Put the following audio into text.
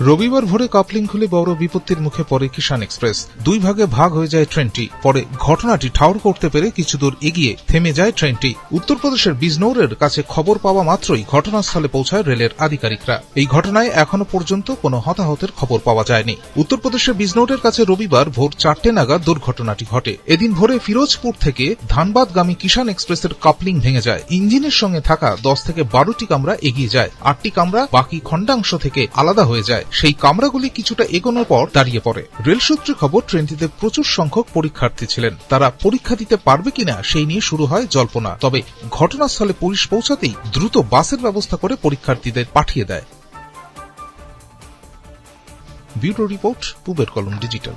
রবিবার ভোরে কাপলিং খুলে বড় বিপত্তির মুখে পড়ে কিষান এক্সপ্রেস। দুই ভাগে ভাগ হয়ে যায় ট্রেনটি। পরে ঘটনাটি ঠাউর করতে পেরে কিছু দূর এগিয়ে থেমে যায় ট্রেনটি। উত্তরপ্রদেশের বিজনৌরের কাছে খবর পাওয়া মাত্রই ঘটনাস্থলে পৌঁছায় রেলের আধিকারিকরা। এই ঘটনায় এখনও পর্যন্ত কোনো হতাহতের খবর পাওয়া যায়নি। উত্তরপ্রদেশের বিজনৌরের কাছে রবিবার ভোর চারটে নাগাদ দুর্ঘটনাটি ঘটে। এদিন ভোরে ফিরোজপুর থেকে ধানবাদগামী কিষান এক্সপ্রেসের কাপলিং ভেঙে যায়। ইঞ্জিনের সঙ্গে থাকা দশ থেকে বারোটি কামরা এগিয়ে যায়। আটটি কামরা বাকি খণ্ডাংশ থেকে আলাদা হয়ে যায়। সেই কামরাগুলি কিছুটা এগোনোর পর দাঁড়িয়ে পড়ে। রেল সূত্রে খবর, ট্রেনটিতে প্রচুর সংখ্যক পরীক্ষার্থী ছিলেন। তারা পরীক্ষা দিতে পারবে কিনা সেই নিয়ে শুরু হয় জল্পনা। তবে ঘটনাস্থলে পুলিশ পৌঁছাতেই দ্রুত বাসের ব্যবস্থা করে পরীক্ষার্থীদের পাঠিয়ে দেয়। ব্যুরো রিপোর্ট, পুবের কলম ডিজিটাল।